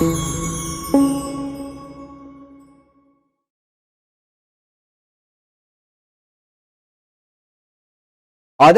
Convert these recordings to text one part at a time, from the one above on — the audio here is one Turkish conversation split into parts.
Adem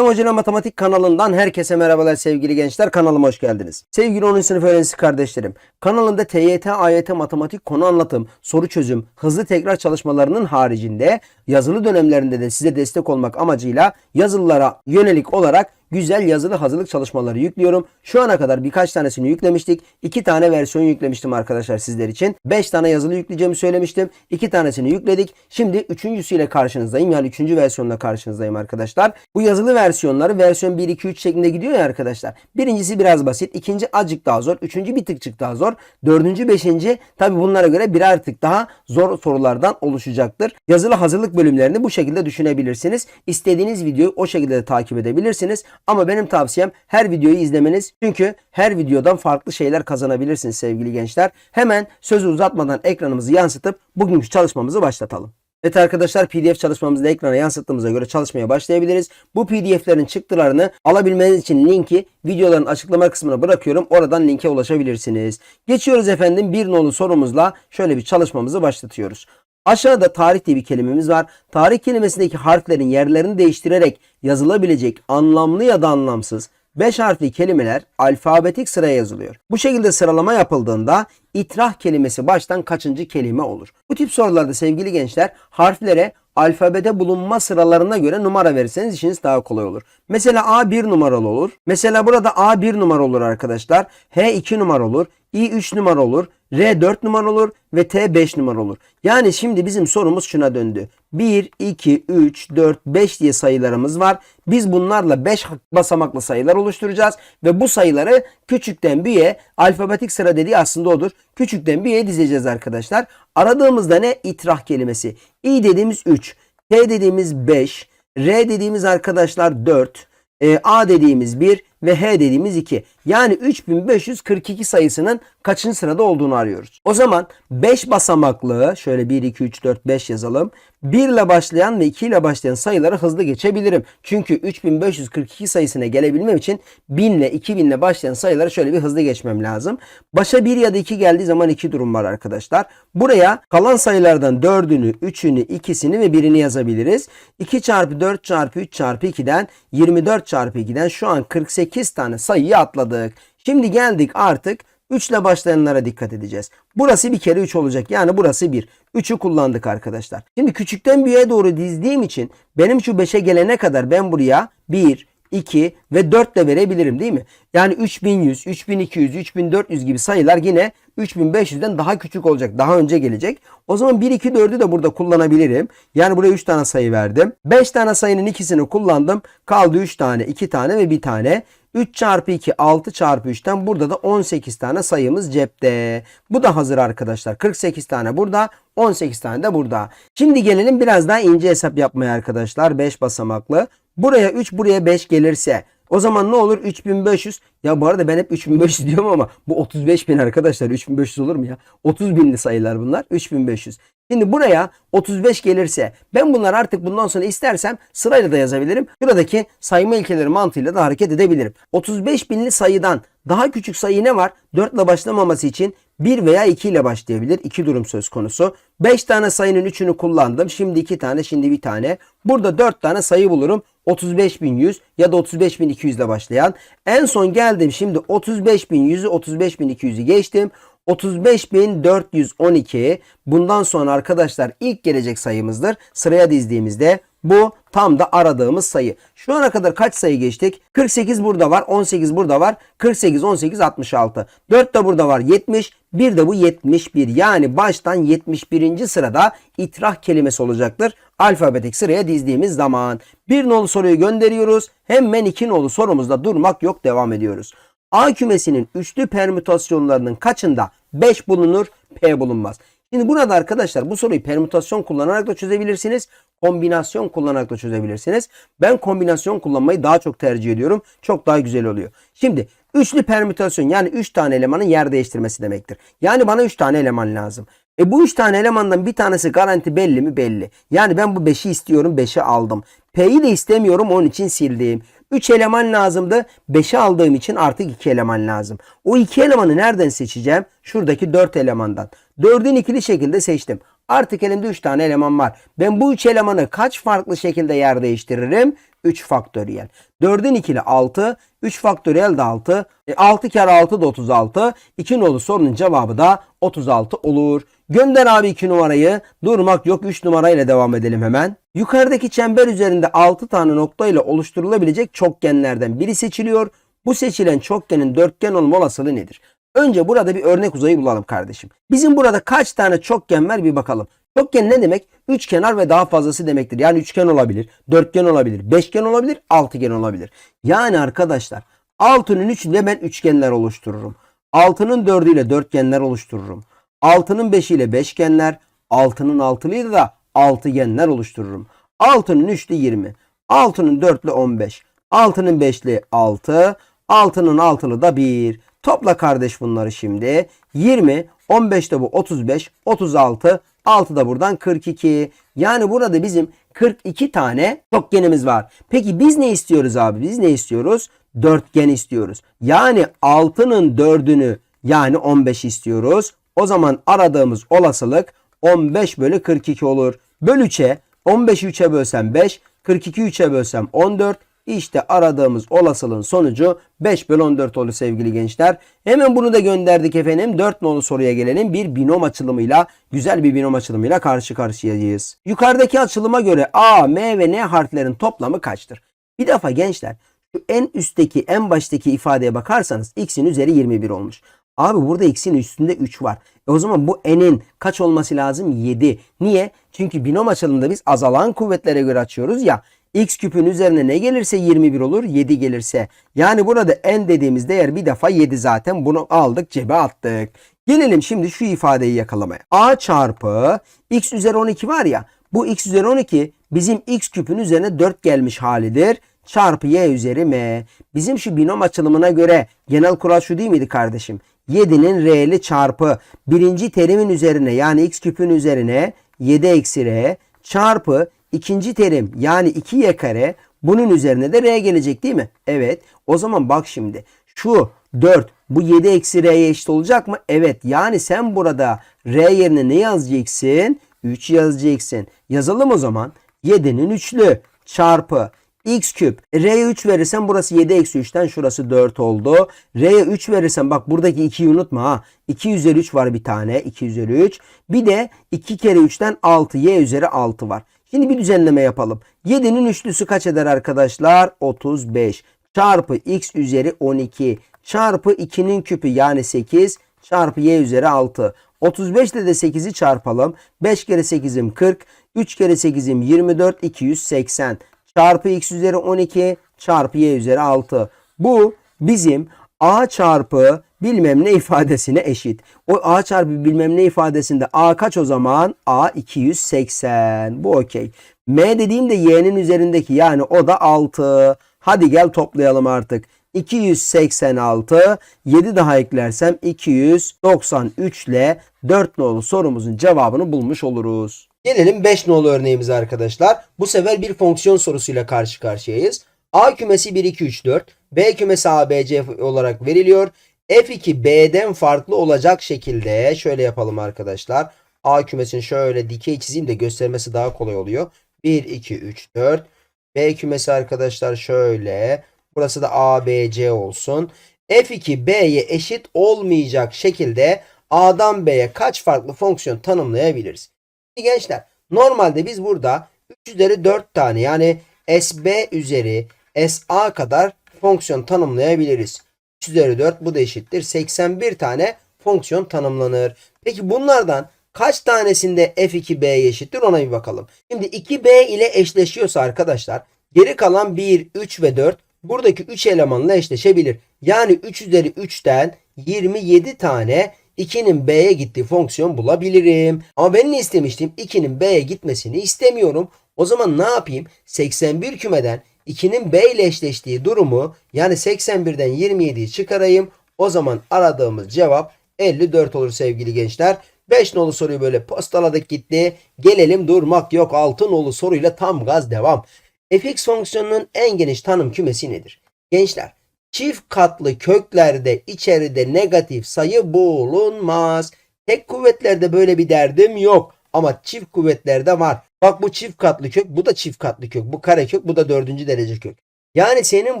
Hoca'nın Matematik kanalından herkese merhabalar sevgili gençler. Kanalıma hoş geldiniz. Sevgili 10. sınıf öğrencisi kardeşlerim. Kanalımda TYT, AYT matematik konu anlatım, soru çözüm, hızlı tekrar çalışmalarının haricinde yazılı dönemlerinde de size destek olmak amacıyla yazılılara yönelik olarak güzel yazılı hazırlık çalışmaları yüklüyorum. Şu ana kadar birkaç tanesini yüklemiştik. İki tane versiyon yüklemiştim arkadaşlar sizler için. Beş tane yazılı yükleyeceğimi söylemiştim. İki tanesini yükledik. Şimdi üçüncüsüyle karşınızdayım. Yani üçüncü versiyonla karşınızdayım arkadaşlar. Bu yazılı versiyonları versiyon 1, 2, 3 şeklinde gidiyor ya arkadaşlar. Birincisi biraz basit. ikinci azıcık daha zor. Üçüncü bir tıkçık daha zor. Dördüncü, beşinci tabi bunlara göre birer tık daha zor sorulardan oluşacaktır. Yazılı hazırlık bölümlerini bu şekilde düşünebilirsiniz. İstediğiniz videoyu o şekilde de takip edebilirsiniz. Ama benim tavsiyem her videoyu izlemeniz. Çünkü her videodan farklı şeyler kazanabilirsiniz sevgili gençler. Hemen sözü uzatmadan ekranımızı yansıtıp bugünkü çalışmamızı başlatalım. Evet arkadaşlar PDF çalışmamızı da ekrana yansıttığımıza göre çalışmaya başlayabiliriz. Bu PDF'lerin çıktılarını alabilmeniz için linki videoların açıklama kısmına bırakıyorum. Oradan linke ulaşabilirsiniz. Geçiyoruz efendim bir nolu sorumuzla şöyle bir çalışmamızı başlatıyoruz. Aşağıda tarih diye bir kelimemiz var. Tarih kelimesindeki harflerin yerlerini değiştirerek yazılabilecek anlamlı ya da anlamsız 5 harfli kelimeler alfabetik sıraya yazılıyor. Bu şekilde sıralama yapıldığında itrah kelimesi baştan kaçıncı kelime olur? Bu tip sorularda sevgili gençler harflere alfabede bulunma sıralarına göre numara verirseniz işiniz daha kolay olur. Mesela A 1 numaralı olur. Mesela burada A 1 numara olur arkadaşlar. H 2 numara olur. I 3 numara olur. R 4 numara olur ve T 5 numara olur. Yani şimdi bizim sorumuz şuna döndü. 1, 2, 3, 4, 5 diye sayılarımız var. Biz bunlarla 5 basamaklı sayılar oluşturacağız ve bu sayıları küçükten büyüğe alfabetik sıra dediği aslında odur. Küçükten büyüğe dizeceğiz arkadaşlar. Aradığımızda ne? İtrah kelimesi. İ dediğimiz 3, T dediğimiz 5, R dediğimiz arkadaşlar 4, e, A dediğimiz 1 ve H dediğimiz 2. Yani 3542 sayısının kaçıncı sırada olduğunu arıyoruz. O zaman 5 basamaklı şöyle 1, 2, 3, 4, 5 yazalım. 1 ile başlayan ve 2 ile başlayan sayıları hızlı geçebilirim. Çünkü 3542 sayısına gelebilmem için 1000 ile 2000 ile başlayan sayıları şöyle bir hızlı geçmem lazım. Başa 1 ya da 2 geldiği zaman 2 durum var arkadaşlar. Buraya kalan sayılardan 4'ünü, 3'ünü, 2'sini ve 1'ini yazabiliriz. 2 çarpı 4 çarpı 3 çarpı 2'den 24 çarpı 2'den şu an 48 tane sayıyı atladık. Şimdi geldik artık 3 ile başlayanlara dikkat edeceğiz. Burası bir kere 3 olacak. Yani burası 1. 3'ü kullandık arkadaşlar. Şimdi küçükten büyüğe doğru dizdiğim için benim şu 5'e gelene kadar ben buraya 1, 2 ve 4 de verebilirim değil mi? Yani 3100, 3200, 3400 gibi sayılar yine 3500'den daha küçük olacak. Daha önce gelecek. O zaman 1, 2, 4'ü de burada kullanabilirim. Yani buraya 3 tane sayı verdim. 5 tane sayının ikisini kullandım. Kaldı 3 tane, 2 tane ve 1 tane. 3 çarpı 2 6 çarpı 3'ten burada da 18 tane sayımız cepte. Bu da hazır arkadaşlar. 48 tane burada 18 tane de burada. Şimdi gelelim biraz daha ince hesap yapmaya arkadaşlar. 5 basamaklı. Buraya 3 buraya 5 gelirse o zaman ne olur? 3500. Ya bu arada ben hep 3500 diyorum ama bu 35 bin arkadaşlar. 3500 olur mu ya? 30 binli sayılar bunlar. 3500. Şimdi buraya 35 gelirse ben bunları artık bundan sonra istersem sırayla da yazabilirim. Buradaki sayma ilkeleri mantığıyla da hareket edebilirim. 35 binli sayıdan daha küçük sayı ne var? 4 ile başlamaması için 1 veya 2 ile başlayabilir. 2 durum söz konusu. 5 tane sayının 3'ünü kullandım. Şimdi 2 tane, şimdi bir tane. Burada 4 tane sayı bulurum. 35.100 ya da 35.200 ile başlayan. En son geldim şimdi 35.100'ü 35.200'ü geçtim. 35.412 bundan sonra arkadaşlar ilk gelecek sayımızdır. Sıraya dizdiğimizde bu tam da aradığımız sayı. Şu ana kadar kaç sayı geçtik? 48 burada var, 18 burada var. 48, 18, 66. 4 de burada var, 70. Bir de bu 71. Yani baştan 71. sırada itrah kelimesi olacaktır. Alfabetik sıraya dizdiğimiz zaman. Bir nolu soruyu gönderiyoruz. Hemen iki nolu sorumuzda durmak yok devam ediyoruz. A kümesinin üçlü permütasyonlarının kaçında 5 bulunur, P bulunmaz. Şimdi burada arkadaşlar bu soruyu permütasyon kullanarak da çözebilirsiniz. Kombinasyon kullanarak da çözebilirsiniz. Ben kombinasyon kullanmayı daha çok tercih ediyorum. Çok daha güzel oluyor. Şimdi üçlü permütasyon yani 3 tane elemanın yer değiştirmesi demektir. Yani bana 3 tane eleman lazım. E bu 3 tane elemandan bir tanesi garanti belli mi? Belli. Yani ben bu 5'i istiyorum 5'i aldım. P'yi de istemiyorum onun için sildim. 3 eleman lazımdı. 5'i aldığım için artık 2 eleman lazım. O 2 elemanı nereden seçeceğim? Şuradaki 4 elemandan. 4'ün ikili şekilde seçtim. Artık elimde 3 tane eleman var. Ben bu 3 elemanı kaç farklı şekilde yer değiştiririm? 3 faktöriyel. 4'ün ikili 6, 3 faktöriyel de 6. E, 6 kere 6 da 36. 2 nolu sorunun cevabı da 36 olur. Gönder abi 2 numarayı. Durmak yok 3 numarayla devam edelim hemen. Yukarıdaki çember üzerinde 6 tane nokta ile oluşturulabilecek çokgenlerden biri seçiliyor. Bu seçilen çokgenin dörtgen olma olasılığı nedir? Önce burada bir örnek uzayı bulalım kardeşim. Bizim burada kaç tane çokgen var bir bakalım. Çokgen ne demek? Üçkenar ve daha fazlası demektir. Yani üçgen olabilir, dörtgen olabilir, beşgen olabilir, altıgen olabilir. Yani arkadaşlar altının üçünde ben üçgenler oluştururum. Altının dördüyle dörtgenler oluştururum. Altının beşiyle beşgenler, altının altılıyla da altıgenler oluştururum. Altının üçlü 20, altının dörtlü 15, altının beşli 6, altının altılı da 1. Topla kardeş bunları şimdi. 20, 15 de bu 35, 36, 6 da buradan 42. Yani burada bizim 42 tane çokgenimiz var. Peki biz ne istiyoruz abi? Biz ne istiyoruz? Dörtgen istiyoruz. Yani 6'nın 4'ünü yani 15 istiyoruz. O zaman aradığımız olasılık 15 bölü 42 olur. Böl 3'e 15'i 3'e bölsem 5, 42'yi 3'e bölsem 14. İşte aradığımız olasılığın sonucu 5 bölü 14 olur sevgili gençler. Hemen bunu da gönderdik efendim. 4 nolu soruya gelelim. Bir binom açılımıyla, güzel bir binom açılımıyla karşı karşıyayız. Yukarıdaki açılıma göre A, M ve N harflerin toplamı kaçtır? Bir defa gençler şu en üstteki, en baştaki ifadeye bakarsanız x'in üzeri 21 olmuş. Abi burada x'in üstünde 3 var. E o zaman bu n'in kaç olması lazım? 7. Niye? Çünkü binom açılımında biz azalan kuvvetlere göre açıyoruz ya. X küpün üzerine ne gelirse 21 olur. 7 gelirse. Yani burada n dediğimiz değer bir defa 7 zaten. Bunu aldık cebe attık. Gelelim şimdi şu ifadeyi yakalamaya. a çarpı x üzeri 12 var ya. Bu x üzeri 12 bizim x küpün üzerine 4 gelmiş halidir çarpı y üzeri m. Bizim şu binom açılımına göre genel kural şu değil miydi kardeşim? 7'nin r'li çarpı birinci terimin üzerine yani x küpün üzerine 7 eksi r çarpı ikinci terim yani 2y kare bunun üzerine de r gelecek değil mi? Evet. O zaman bak şimdi şu 4 bu 7 eksi r'ye eşit olacak mı? Evet. Yani sen burada r yerine ne yazacaksın? 3 yazacaksın. Yazalım o zaman. 7'nin üçlü çarpı x küp. R'ye 3 verirsen burası 7 eksi 3'ten şurası 4 oldu. R'ye 3 verirsen bak buradaki 2'yi unutma ha. 2 üzeri 3 var bir tane. 2 üzeri 3. Bir de 2 kere 3'ten 6. Y üzeri 6 var. Şimdi bir düzenleme yapalım. 7'nin üçlüsü kaç eder arkadaşlar? 35. Çarpı x üzeri 12. Çarpı 2'nin küpü yani 8. Çarpı y üzeri 6. 35 ile de 8'i çarpalım. 5 kere 8'im 40. 3 kere 8'im 24. 280 çarpı x üzeri 12 çarpı y üzeri 6. Bu bizim a çarpı bilmem ne ifadesine eşit. O a çarpı bilmem ne ifadesinde a kaç o zaman? a 280. Bu okey. m dediğimde y'nin üzerindeki yani o da 6. Hadi gel toplayalım artık. 286 7 daha eklersem 293 ile 4 nolu sorumuzun cevabını bulmuş oluruz. Gelelim 5 nolu örneğimize arkadaşlar. Bu sefer bir fonksiyon sorusuyla karşı karşıyayız. A kümesi 1, 2, 3, 4. B kümesi A, B, C olarak veriliyor. F2 B'den farklı olacak şekilde şöyle yapalım arkadaşlar. A kümesini şöyle dikey çizeyim de göstermesi daha kolay oluyor. 1, 2, 3, 4. B kümesi arkadaşlar şöyle. Burası da A, B, C olsun. F2 B'ye eşit olmayacak şekilde A'dan B'ye kaç farklı fonksiyon tanımlayabiliriz? Gençler normalde biz burada 3 üzeri 4 tane yani SB üzeri SA kadar fonksiyon tanımlayabiliriz. 3 üzeri 4 bu da eşittir. 81 tane fonksiyon tanımlanır. Peki bunlardan kaç tanesinde F2B'ye eşittir ona bir bakalım. Şimdi 2B ile eşleşiyorsa arkadaşlar geri kalan 1, 3 ve 4 buradaki 3 elemanla eşleşebilir. Yani 3 üzeri 3'ten 27 tane 2'nin B'ye gittiği fonksiyon bulabilirim. Ama ben ne istemiştim? 2'nin B'ye gitmesini istemiyorum. O zaman ne yapayım? 81 kümeden 2'nin B ile eşleştiği durumu yani 81'den 27'yi çıkarayım. O zaman aradığımız cevap 54 olur sevgili gençler. 5 nolu soruyu böyle postaladık gitti. Gelelim durmak yok. 6 nolu soruyla tam gaz devam. fx fonksiyonunun en geniş tanım kümesi nedir? Gençler, çift katlı köklerde içeride negatif sayı bulunmaz. Tek kuvvetlerde böyle bir derdim yok. Ama çift kuvvetlerde var. Bak bu çift katlı kök, bu da çift katlı kök. Bu kare kök, bu da dördüncü derece kök. Yani senin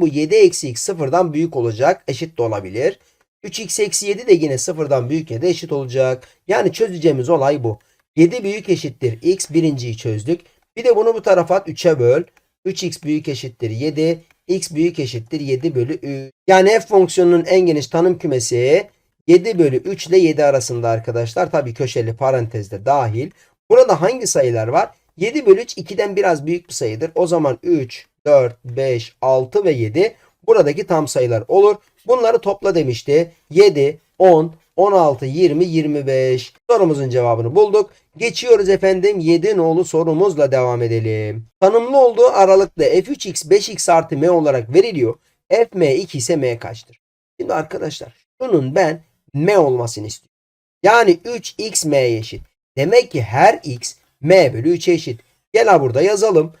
bu 7 eksi x sıfırdan büyük olacak. Eşit de olabilir. 3x eksi 7 de yine sıfırdan büyük ya da eşit olacak. Yani çözeceğimiz olay bu. 7 büyük eşittir x birinciyi çözdük. Bir de bunu bu tarafa at 3'e böl. 3x büyük eşittir 7. x büyük eşittir 7 bölü 3. Yani f fonksiyonunun en geniş tanım kümesi 7 bölü 3 ile 7 arasında arkadaşlar. Tabii köşeli parantezde dahil. Burada hangi sayılar var? 7 bölü 3 2'den biraz büyük bir sayıdır. O zaman 3, 4, 5, 6 ve 7 buradaki tam sayılar olur. Bunları topla demişti. 7, 10, 16, 20, 25. Sorumuzun cevabını bulduk. Geçiyoruz efendim 7 nolu sorumuzla devam edelim. Tanımlı olduğu aralıkta f3x 5x artı m olarak veriliyor. f m 2 ise m kaçtır? Şimdi arkadaşlar şunun ben m olmasını istiyorum. Yani 3x m'ye eşit. Demek ki her x m bölü 3'e eşit. Gel ha burada yazalım.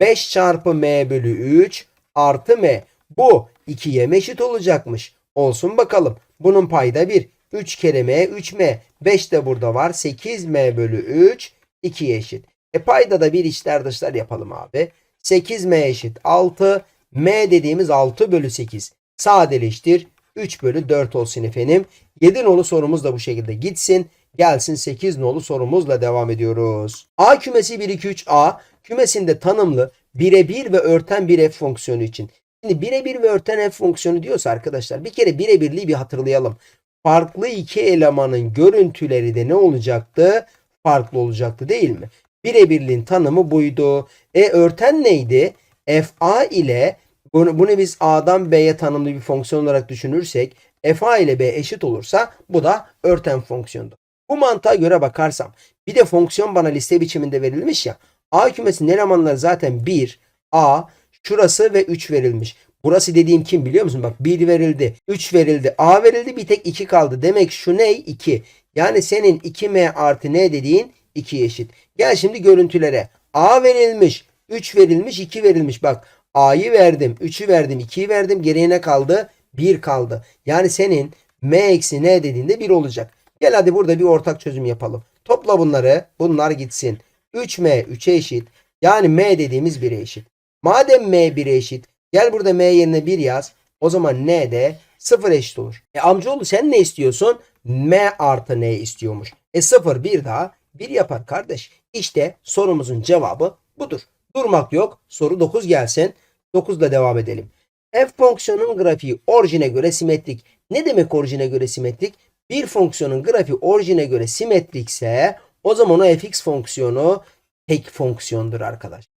5 çarpı m bölü 3 artı m. Bu 2'ye mi eşit olacakmış? Olsun bakalım. Bunun payda 1. 3 kere m 3m. 5 de burada var. 8m bölü 3 2'ye eşit. E payda da bir içler dışlar yapalım abi. 8m eşit 6. m dediğimiz 6 bölü 8. Sadeleştir. 3 bölü 4 olsun efendim. 7 nolu sorumuz da bu şekilde gitsin. Gelsin 8 nolu sorumuzla devam ediyoruz. A kümesi 1 2 3 A kümesinde tanımlı birebir ve örten bir f fonksiyonu için. Şimdi birebir ve örten f fonksiyonu diyorsa arkadaşlar bir kere birebirliği bir hatırlayalım. Farklı iki elemanın görüntüleri de ne olacaktı? Farklı olacaktı değil mi? Birebirliğin tanımı buydu. E örten neydi? fa ile bunu, bunu biz a'dan b'ye tanımlı bir fonksiyon olarak düşünürsek fa ile b eşit olursa bu da örten fonksiyondu. Bu mantığa göre bakarsam bir de fonksiyon bana liste biçiminde verilmiş ya. A kümesinin elemanları zaten 1, A, şurası ve 3 verilmiş. Burası dediğim kim biliyor musun? Bak 1 verildi, 3 verildi, A verildi bir tek 2 kaldı. Demek şu ne? 2. Yani senin 2M artı N dediğin 2 eşit. Gel şimdi görüntülere. A verilmiş, 3 verilmiş, 2 verilmiş. Bak A'yı verdim, 3'ü verdim, 2'yi verdim. Geriye ne kaldı? 1 kaldı. Yani senin M eksi N dediğinde 1 olacak. Gel hadi burada bir ortak çözüm yapalım. Topla bunları. Bunlar gitsin. 3M 3'e eşit. Yani M dediğimiz 1'e eşit. Madem M 1'e eşit. Gel burada M yerine 1 yaz. O zaman N de 0 eşit olur. E amcaoğlu sen ne istiyorsun? M artı N istiyormuş. E 0 bir daha 1 yapar kardeş. İşte sorumuzun cevabı budur. Durmak yok. Soru 9 gelsin. 9 ile devam edelim. F fonksiyonun grafiği orijine göre simetrik. Ne demek orijine göre simetrik? Bir fonksiyonun grafiği orijine göre simetrikse o zaman o fx fonksiyonu tek fonksiyondur arkadaş.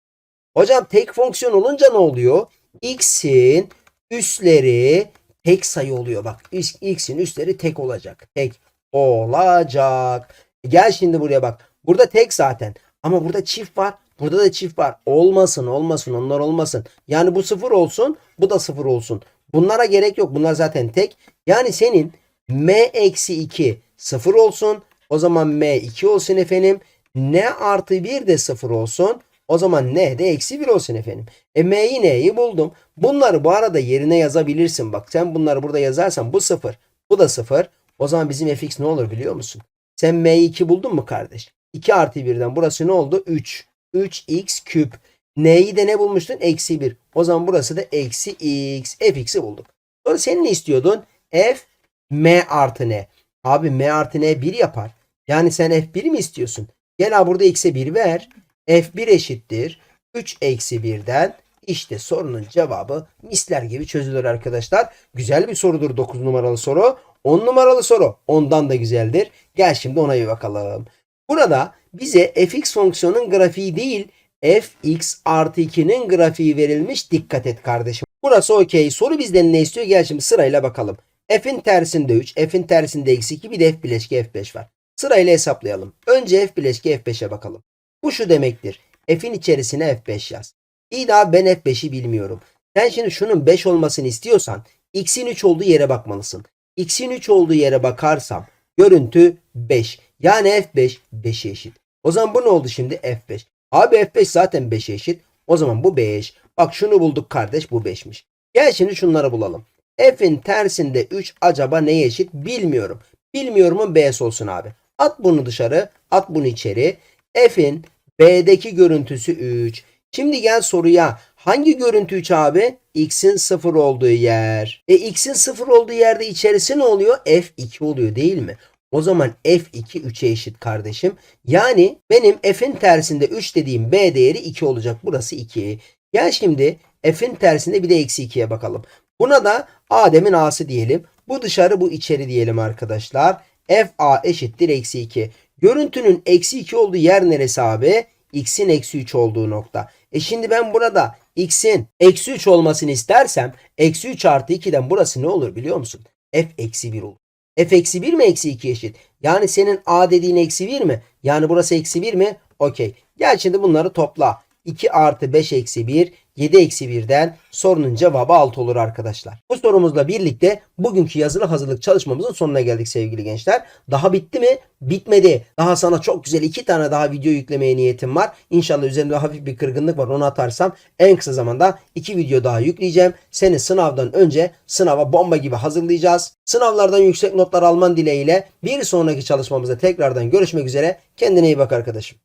Hocam tek fonksiyon olunca ne oluyor? x'in üsleri tek sayı oluyor. Bak x'in üsleri tek olacak. Tek olacak. Gel şimdi buraya bak. Burada tek zaten. Ama burada çift var. Burada da çift var. Olmasın olmasın onlar olmasın. Yani bu sıfır olsun bu da sıfır olsun. Bunlara gerek yok. Bunlar zaten tek. Yani senin m eksi 2 sıfır olsun. O zaman m 2 olsun efendim. n artı 1 de sıfır olsun. O zaman n de eksi 1 olsun efendim. E m'yi n'yi buldum. Bunları bu arada yerine yazabilirsin. Bak sen bunları burada yazarsan bu sıfır. Bu da sıfır. O zaman bizim fx ne olur biliyor musun? Sen m'yi 2 buldun mu kardeş? 2 artı 1'den burası ne oldu? 3. 3x küp. N'yi de ne bulmuştun? Eksi 1. O zaman burası da eksi x. fx'i bulduk. Sonra sen ne istiyordun? f m artı n. Abi m artı n 1 yapar. Yani sen f1 mi istiyorsun? Gel ha burada x'e 1 ver. f1 eşittir. 3 eksi 1'den işte sorunun cevabı misler gibi çözülür arkadaşlar. Güzel bir sorudur 9 numaralı soru. 10 numaralı soru ondan da güzeldir. Gel şimdi ona bir bakalım. Burada bize fx fonksiyonun grafiği değil fx artı 2'nin grafiği verilmiş. Dikkat et kardeşim. Burası okey. Soru bizden ne istiyor? Gel şimdi sırayla bakalım. F'in tersinde 3, F'in tersinde eksi 2 bir de F bileşki F5 var. Sırayla hesaplayalım. Önce F bileşki F5'e bakalım. Bu şu demektir. F'in içerisine F5 yaz. İyi daha ben F5'i bilmiyorum. Sen şimdi şunun 5 olmasını istiyorsan x'in 3 olduğu yere bakmalısın. x'in 3 olduğu yere bakarsam görüntü 5. Yani F5 5'e eşit. O zaman bu ne oldu şimdi? F5. Abi F5 zaten 5'e eşit. O zaman bu 5. Bak şunu bulduk kardeş bu 5'miş. Gel şimdi şunları bulalım. F'in tersinde 3 acaba neye eşit bilmiyorum. Bilmiyorumun B'si olsun abi. At bunu dışarı, at bunu içeri. F'in B'deki görüntüsü 3. Şimdi gel soruya. Hangi görüntü 3 abi? X'in 0 olduğu yer. E X'in 0 olduğu yerde içerisi ne oluyor? F2 oluyor değil mi? O zaman F2 3'e eşit kardeşim. Yani benim F'in tersinde 3 dediğim B değeri 2 olacak. Burası 2. Gel şimdi F'in tersinde bir de eksi 2'ye bakalım. Buna da Adem'in A'sı diyelim. Bu dışarı bu içeri diyelim arkadaşlar. FA eşittir eksi 2. Görüntünün eksi 2 olduğu yer neresi abi? X'in eksi 3 olduğu nokta. E şimdi ben burada X'in eksi 3 olmasını istersem eksi 3 artı 2'den burası ne olur biliyor musun? F eksi 1 olur. F eksi 1 mi eksi 2 eşit? Yani senin A dediğin eksi 1 mi? Yani burası eksi 1 mi? Okey. Gel şimdi bunları topla. 2 artı 5 eksi 1 7 eksi 1'den sorunun cevabı 6 olur arkadaşlar. Bu sorumuzla birlikte bugünkü yazılı hazırlık çalışmamızın sonuna geldik sevgili gençler. Daha bitti mi? Bitmedi. Daha sana çok güzel iki tane daha video yüklemeye niyetim var. İnşallah üzerimde hafif bir kırgınlık var onu atarsam en kısa zamanda iki video daha yükleyeceğim. Seni sınavdan önce sınava bomba gibi hazırlayacağız. Sınavlardan yüksek notlar alman dileğiyle bir sonraki çalışmamızda tekrardan görüşmek üzere. Kendine iyi bak arkadaşım.